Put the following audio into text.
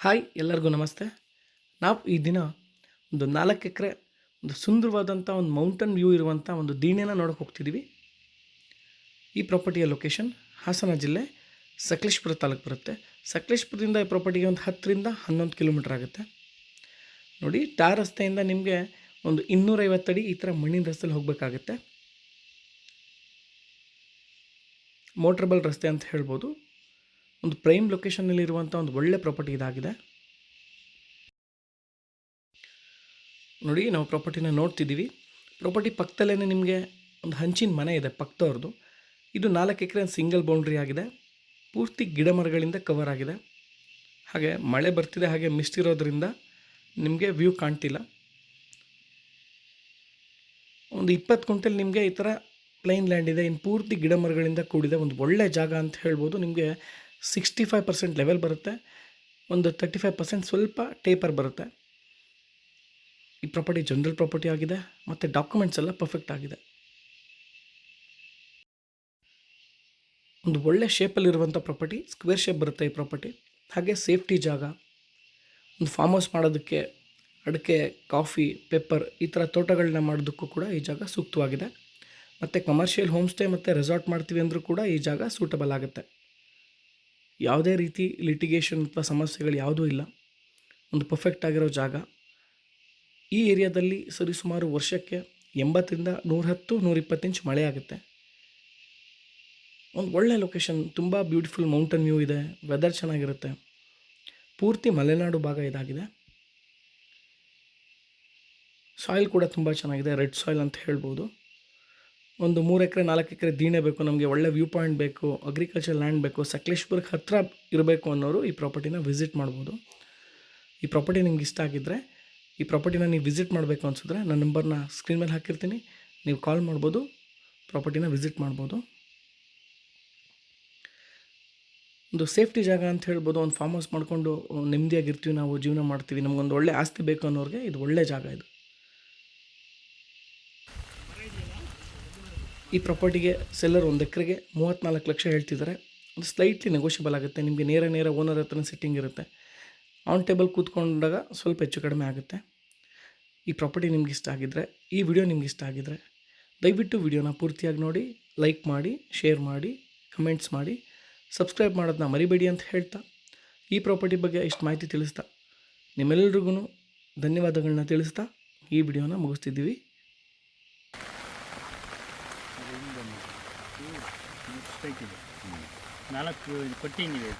Hi ಎಲ್ಲರಿಗೂ ನಮಸ್ತೆ. ನಾವು ಈ ದಿನ ಒಂದು ನಾಲ್ಕು ಎಕರೆ ಒಂದು ಸುಂದರವಾದಂಥ ಒಂದು ಮೌಂಟನ್ ವ್ಯೂ ಇರುವಂಥ ಒಂದು ದೀಣೆನ ನೋಡೋಕೆ ಹೋಗ್ತಿದ್ದೀವಿ ಈ ಪ್ರಾಪರ್ಟಿಯ ಲೊಕೇಶನ್ ಹಾಸನ ಜಿಲ್ಲೆ ಸಕಲೇಶ್ಪುರ ತಾಲೂಕು ಬರುತ್ತೆ. ಸಕಲೇಶ್ಪುರದಿಂದ ಈ ಪ್ರಾಪರ್ಟಿಗೆ ಒಂದು ಹತ್ತರಿಂದ ಹನ್ನೊಂದು ಕಿಲೋಮೀಟ್ರ್ ಆಗುತ್ತೆ. ನೋಡಿ, ಟಾರ್ ರಸ್ತೆಯಿಂದ ನಿಮಗೆ ಒಂದು ಇನ್ನೂರೈವತ್ತು ಅಡಿ ಈ ಥರ ಮಣ್ಣಿನ ರಸ್ತೆಯಲ್ಲಿ ಹೋಗಬೇಕಾಗತ್ತೆ. ಮೋಟ್ರಬಲ್ ರಸ್ತೆ ಅಂತ ಹೇಳ್ಬೋದು. ಒಂದು ಪ್ರೈಮ್ ಲೊಕೇಶನ್ನಲ್ಲಿರುವಂಥ ಒಂದು ಒಳ್ಳೆ ಪ್ರಾಪರ್ಟಿ ಇದಾಗಿದೆ. ನೋಡಿ, ನಾವು ಪ್ರಾಪರ್ಟಿನ ನೋಡ್ತಿದ್ದೀವಿ. ಪ್ರಾಪರ್ಟಿ ಪಕ್ಕದಲ್ಲೇ ನಿಮಗೆ ಒಂದು ಹಂಚಿನ ಮನೆ ಇದೆ ಪಕ್ಕದವ್ರದ್ದು ಇದು ನಾಲ್ಕು ಎಕರೆ ಸಿಂಗಲ್ ಬೌಂಡ್ರಿ ಆಗಿದೆ. ಪೂರ್ತಿ ಗಿಡ ಮರಗಳಿಂದ ಕವರ್ ಆಗಿದೆ. ಹಾಗೆ ಮಳೆ ಬರ್ತಿದೆ, ಹಾಗೆ ಮಿಸ್ಟ್ ಇರೋದ್ರಿಂದ ನಿಮಗೆ ವ್ಯೂ ಕಾಣ್ತಿಲ್ಲ. ಒಂದು ಇಪ್ಪತ್ತು ಕ್ವಿಂಟಲ್ ನಿಮಗೆ ಈ ಥರ ಪ್ಲೈನ್ ಲ್ಯಾಂಡ್ ಇದೆ. ಇನ್ನು ಪೂರ್ತಿ ಗಿಡ ಮರಗಳಿಂದ ಕೂಡಿದೆ. ಒಂದು ಒಳ್ಳೆ ಜಾಗ ಅಂತ ಹೇಳ್ಬೋದು. ನಿಮಗೆ ಸಿಕ್ಸ್ಟಿ ಫೈವ್ ಪರ್ಸೆಂಟ್ ಲೆವೆಲ್ ಬರುತ್ತೆ. ಒಂದು ತರ್ಟಿ ಫೈವ್ ಪರ್ಸೆಂಟ್ ಸ್ವಲ್ಪ ಟೇಪರ್ ಬರುತ್ತೆ. ಈ ಪ್ರಾಪರ್ಟಿ ಜನರಲ್ ಪ್ರಾಪರ್ಟಿ ಆಗಿದೆ. ಮತ್ತು ಡಾಕ್ಯುಮೆಂಟ್ಸ್ ಎಲ್ಲ ಪರ್ಫೆಕ್ಟ್ ಆಗಿದೆ. ಒಂದು ಒಳ್ಳೆ ಶೇಪಲ್ಲಿರುವಂಥ ಪ್ರಾಪರ್ಟಿ, ಸ್ಕ್ವೇರ್ ಶೇಪ್ ಬರುತ್ತೆ ಈ ಪ್ರಾಪರ್ಟಿ. ಹಾಗೆ ಸೇಫ್ಟಿ ಜಾಗ. ಒಂದು ಫಾರ್ಮ್ ಹೌಸ್ ಮಾಡೋದಕ್ಕೆ ಅಡಿಕೆ, ಕಾಫಿ, ಪೆಪ್ಪರ್ ಈ ಥರ ತೋಟಗಳನ್ನ ಮಾಡೋದಕ್ಕೂ ಕೂಡ ಈ ಜಾಗ ಸೂಕ್ತವಾಗಿದೆ. ಮತ್ತು ಕಮರ್ಷಿಯಲ್ ಹೋಮ್ ಸ್ಟೇ ಮತ್ತು ರೆಸಾರ್ಟ್ ಮಾಡ್ತೀವಿ ಅಂದರೂ ಕೂಡ ಈ ಜಾಗ ಸೂಟಬಲ್ ಆಗುತ್ತೆ. ಯಾವುದೇ ರೀತಿ ಲಿಟಿಗೇಷನ್ ಅಥವಾ ಸಮಸ್ಯೆಗಳು ಯಾವುದೂ ಇಲ್ಲ. ಒಂದು ಪರ್ಫೆಕ್ಟ್ ಆಗಿರೋ ಜಾಗ. ಈ ಏರಿಯಾದಲ್ಲಿ ಸರಿಸುಮಾರು ವರ್ಷಕ್ಕೆ ಎಂಬತ್ತರಿಂದ ನೂರಹತ್ತು, ನೂರಿಪ್ಪತ್ತು ಇಂಚ್ ಮಳೆ ಆಗುತ್ತೆ. ಒಂದು ಒಳ್ಳೆ ಲೊಕೇಶನ್ ತುಂಬ ಬ್ಯೂಟಿಫುಲ್ ಮೌಂಟನ್ ವ್ಯೂ ಇದೆ ವೆದರ್ ಚೆನ್ನಾಗಿರುತ್ತೆ. ಪೂರ್ತಿ ಮಲೆನಾಡು ಭಾಗ ಇದಾಗಿದೆ. ಸಾಯಿಲ್ ಕೂಡ ತುಂಬ ಚೆನ್ನಾಗಿದೆ ರೆಡ್ ಸಾಯಿಲ್ ಅಂತ ಹೇಳ್ಬೋದು. ಒಂದು ಮೂರು ಎಕರೆ, ನಾಲ್ಕು ಎಕರೆ ದೀಣೆ ಬೇಕು, ನಮಗೆ ಒಳ್ಳೆ ವ್ಯೂ ಪಾಯಿಂಟ್ ಬೇಕು ಅಗ್ರಿಕಲ್ಚರ್ ಲ್ಯಾಂಡ್ ಬೇಕು, ಸಕಲೇಶ್ಪುರಕ್ಕೆ ಹತ್ತಿರ ಇರಬೇಕು ಅನ್ನೋರು ಈ ಪ್ರಾಪರ್ಟಿನ ವಿಸಿಟ್ ಮಾಡ್ಬೋದು. ಈ ಪ್ರಾಪರ್ಟಿ ನಿಮ್ಗೆ ಇಷ್ಟ ಆಗಿದ್ದರೆ ಈ ಪ್ರಾಪರ್ಟಿನ ನೀವು ವಿಸಿಟ್ ಮಾಡಬೇಕು ಅನ್ಸಿದ್ರೆ ನನ್ನ ನಂಬರ್ನ ಸ್ಕ್ರೀನ್ ಮೇಲೆ ಹಾಕಿರ್ತೀನಿ. ನೀವು ಕಾಲ್ ಮಾಡ್ಬೋದು ಪ್ರಾಪರ್ಟಿನ ವಿಸಿಟ್ ಮಾಡ್ಬೋದು. ಒಂದು ಸೇಫ್ಟಿ ಜಾಗ ಅಂತ ಹೇಳ್ಬೋದು, ಒಂದು ಫಾರ್ಮ್ ಹೌಸ್ ಮಾಡಿಕೊಂಡು, ನೆಮ್ಮದಿಯಾಗಿರ್ತೀವಿ ನಾವು, ಜೀವನ ಮಾಡ್ತೀವಿ, ನಮಗೊಂದು ಒಳ್ಳೆ ಆಸ್ತಿ ಬೇಕು ಅನ್ನೋರಿಗೆ ಇದು ಒಳ್ಳೆ ಜಾಗ ಇದು. ಈ ಪ್ರಾಪರ್ಟಿಗೆ ಸೆಲ್ಲರ್ ಒಂದು ಎಕರೆಗೆ ಮೂವತ್ತ್ನಾಲ್ಕು ಲಕ್ಷ ಹೇಳ್ತಿದ್ದಾರೆ ಒಂದು ಸ್ಲೈಟ್ಲಿ ನೆಗೋಷಿಯಬಲ್ ಆಗುತ್ತೆ. ನಿಮಗೆ ನೇರ ನೇರ ಓನರ್ ಹತ್ರ ಸೆಟ್ಟಿಂಗ್ ಇರುತ್ತೆ. ಆನ್ ಟೇಬಲ್ ಕೂತ್ಕೊಂಡಾಗ ಸ್ವಲ್ಪ ಹೆಚ್ಚು ಕಡಿಮೆ ಆಗುತ್ತೆ. ಈ ಪ್ರಾಪರ್ಟಿ ನಿಮ್ಗೆ ಇಷ್ಟ ಆಗಿದ್ದರೆ ಈ ವಿಡಿಯೋ ನಿಮ್ಗೆ ಇಷ್ಟ ಆಗಿದ್ದರೆ ದಯವಿಟ್ಟು ವಿಡಿಯೋನ ಪೂರ್ತಿಯಾಗಿ ನೋಡಿ ಲೈಕ್ ಮಾಡಿ ಶೇರ್ ಮಾಡಿ ಕಮೆಂಟ್ಸ್ ಮಾಡಿ ಸಬ್ಸ್ಕ್ರೈಬ್ ಮಾಡೋದನ್ನ ಮರಿಬೇಡಿ ಅಂತ ಹೇಳ್ತಾ, ಈ ಪ್ರಾಪರ್ಟಿ ಬಗ್ಗೆ ಇಷ್ಟು ಮಾಹಿತಿ ತಿಳಿಸ್ತಾ ನಿಮ್ಮೆಲ್ಲರಿಗೂ ಧನ್ಯವಾದಗಳನ್ನ ತಿಳಿಸ್ತಾ, ಈ ವಿಡಿಯೋನ ಮುಗಿಸ್ತಿದ್ದೀವಿ. ಮಿಸ್ಟೇಕ್ ನಾಲ್ಕು ಪಟ್ಟಿಂಗ್ ಇದೆ